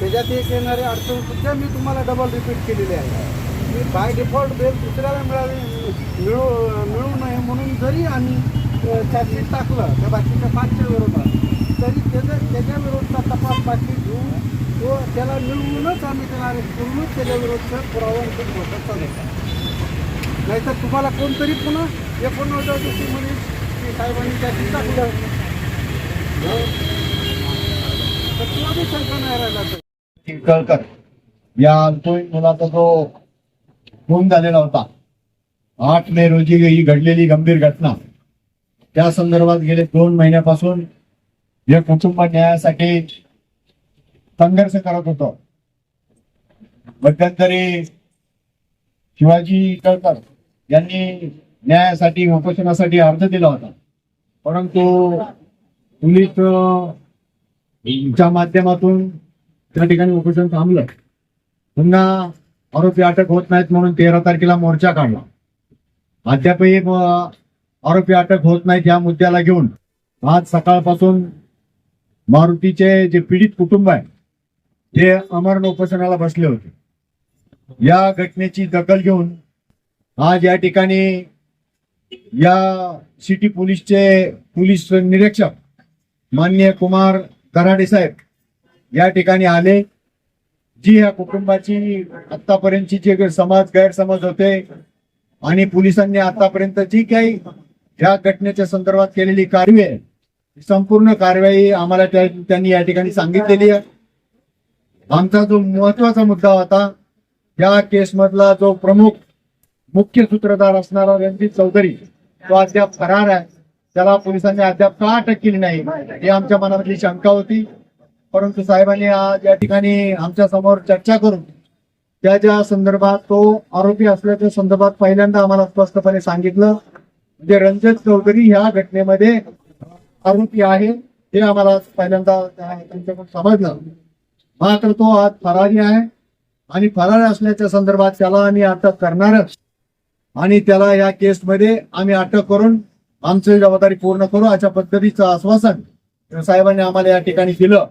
त्याच्यात एक येणारे अडचण सुद्धा मी तुम्हाला डबल रिपीट केलेली आहे. मी बाय डिफॉल्ट बेल दुसऱ्याला मिळावी मिळू मिळू नये म्हणून जरी आम्ही चार्जशीट टाकलं त्या बाकीच्या पाचच्या विरोधात तरी त्याच्या त्याच्याविरोधचा तपास बाकी घेऊन तो त्याला मिळवूनच आम्ही त्याला पूर्ण त्याच्याविरोधचं त्याच्या विरोधात पुरावा घोषणा नाहीतर तुम्हाला कोणतरी पुन्हा एकोणनव्वदच्या दिवशी म्हणेल की साहेबांनी चार्जशीट टाकलं. तर तुम्हाला बी शंका नाही राहिला तर. टिळकळकर या अल्पवयीन मुलाचा जो खून झालेला होता आठ मे रोजी ही घडलेली गंभीर घटना. त्या संदर्भात गेले दोन महिन्यापासून या कुटुंब न्यायासाठी संघर्ष करत होतो. मध्यंतरी शिवाजी कळकर यांनी न्यायासाठी उपोषणासाठी अर्ज दिला होता. परंतु पोलीस च्या माध्यमातून त्या ठिकाणी उपोषण थांबलं. पुन्हा आरोपी अटक होत नाहीत म्हणून तेरा तारखेला मोर्चा काढला. अद्यापही आरोपी अटक होत नाहीत या मुद्द्याला घेऊन. आज सकाळपासून मारुतीचे जे पीडित कुटुंब आहे ते अमरण उपोषणाला बसले होते. या घटनेची दखल घेऊन आज या ठिकाणी या सिटी पोलीसचे पोलीस निरीक्षक माननीय कुमार कराडे साहेब या ठिकाणी आले. जी या कुटुंबाची आतापर्यंतची जे समाज गैरसमज होते आणि पोलिसांनी आतापर्यंत जी काही या घटनेच्या संदर्भात केलेली कारवाई आहे. संपूर्ण कारवाई आम्हाला त्यांनी या ठिकाणी सांगितलेली आहे. आमचा जो महत्त्वाचा मुद्दा होता या केसमधला जो प्रमुख मुख्य सूत्रधार असणारा रणजित चौधरी तो अद्याप फरार आहे. त्याला पोलिसांनी अद्याप का अटक केली नाही ही आमच्या मनामधली शंका होती. परंतु साहेबांनी आज या ठिकाणी आमच्यासमोर चर्चा करून त्याच्या संदर्भात तो आरोपी असल्याच्या संदर्भात पहिल्यांदा आम्हाला स्पष्टपणे सांगितलं. म्हणजे रंजन चौधरी ह्या घटनेमध्ये आरोपी आहे हे आम्हाला पहिल्यांदा त्यांच्याकडून समजलं. मात्र तो आज फरारी आहे आणि फरार असल्याच्या संदर्भात त्याला आम्ही अटक करणारच. आणि त्याला या केसमध्ये आम्ही अटक करून आमची जबाबदारी पूर्ण करू अशा पद्धतीचं आश्वासन साहेबांनी आम्हाला या ठिकाणी दिलं.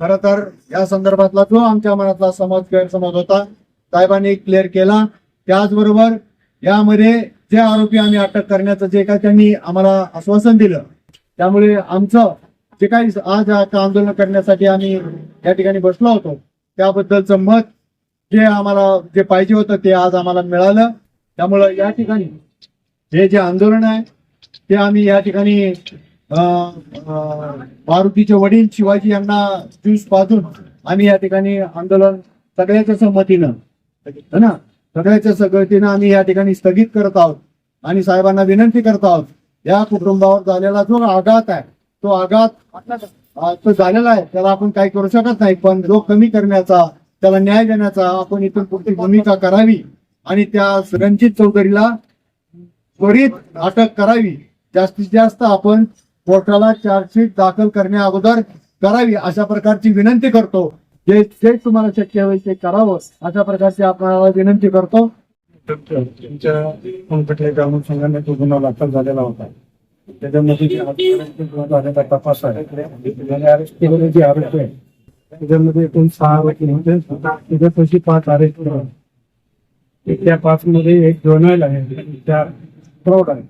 खर तर या संदर्भातला जो आमच्या मनातला समज गैरसमज होता साहेबांनी क्लिअर केला. त्याचबरोबर यामध्ये जे आरोपी आम्ही अटक करण्याचं जे काही त्यांनी आम्हाला आश्वासन दिलं त्यामुळे आमचं जे काही आज आता आंदोलन करण्यासाठी आम्ही या ठिकाणी बसलो होतो त्याबद्दलचं मत जे आम्हाला जे पाहिजे होतं ते आज आम्हाला मिळालं. त्यामुळं या ठिकाणी हे जे आंदोलन आहे ते आम्ही या ठिकाणी मारुतीचे वडील शिवाजी यांना ज्यूस पाजून आम्ही या ठिकाणी आंदोलन सगळ्याच्या संमतीनं है ना? सगळ्याच्या संगतीनं आम्ही या ठिकाणी स्थगित करत आहोत आणि साहेबांना विनंती करत आहोत या कुटुंबावर झालेला जो आघात आहे तो आघात तो झालेला आहे त्याला आपण काही करू शकत नाही पण जो कमी करण्याचा त्याला न्याय देण्याचा आपण इथून पुढची भूमिका करावी आणि त्या रणजित चौधरीला त्वरित अटक करावी. जास्तीत जास्त आपण कोर्टाला चार्जशीट दाखल करण्या अगोदर करावी अशा प्रकारची विनंती करतो. जे जे तुम्हाला शक्य होईल ते करावं अशा प्रकारची आपल्याला विनंती करतो. तुमच्या ग्रामीण संघाने तो गुन्हा दाखल झालेला होता त्याच्यामध्ये झालेला तपास आहे जे आरोप आहे त्याच्यामध्ये एकूण सहा वकील होते म्हणजे त्याच्यापैकी पाच अरेस्ट केले त्या पाच मध्ये एक जोनायल आहे त्या फ्रॉड आहे.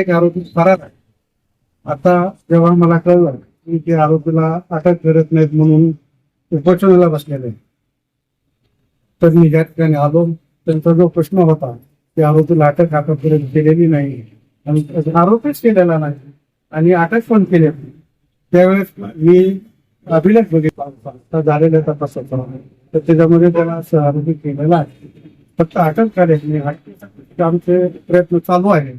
एक आरोपी फरार आहे. आता जेव्हा मला कळलं की ते आरोपीला अटक करत नाहीत म्हणून उपोषणाला बसलेले तर मी ज्या ठिकाणी आलो त्यांचा जो प्रश्न होता की आरोपीला अटक आतापर्यंत केलेली नाही आणि आरोपीच केलेला नाही आणि अटक पण केली त्यावेळेस मी अभिलेख बघितला होता, त्या झालेल्या तपासाचा. तर त्याच्यामध्ये त्याला असं केलेला आहे. फक्त अटक करायची आमचे प्रयत्न चालू आहे.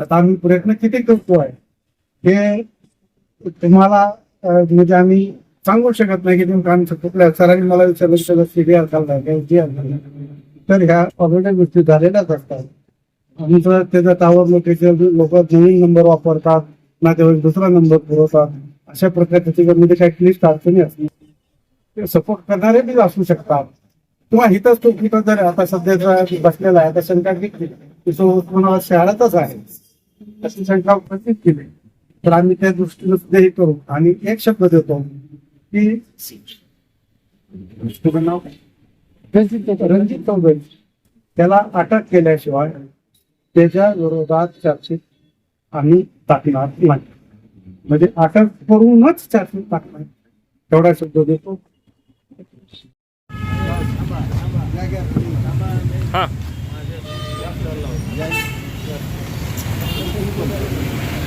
आता आम्ही प्रयत्न किती करतो आहे? हे तुम्हाला म्हणजे आम्ही सांगू शकत नाही की तुम्ही काम कुठल्या सरांनी मला विचारलं सगळं सीबी सीबीआर जी चाललाय तर ह्या ऑलरेडी गोष्टी झालेल्याच असतात. आमचं त्याचं टावर लोकेशन लोक नवीन नंबर वापरतात नातेवाईक दुसरा नंबर पुरवतात अशा प्रकारे त्याच्यामध्ये म्हणजे काही क्लिस्ट अडचणी असतात सपोर्ट करणारे बी असू शकतात. किंवा हिथंच तो कुठं जर आता सध्याचा बसलेला आहे आता शंका घेतली की तो उस्मानाबाद शहरातच आहे. अशी शंका उपस्थित केली. तर आम्ही त्या दृष्टीनं सुद्धा हे करू. आणि एक शब्द देतो की तुझं नाव रणजित चौधरी त्याला अटक केल्याशिवाय त्याच्या विरोधात चर्चेत आम्ही टाकणार नाही. म्हणजे अटक करूनच चर्चेत टाकणार. तेवढा शब्द देतो.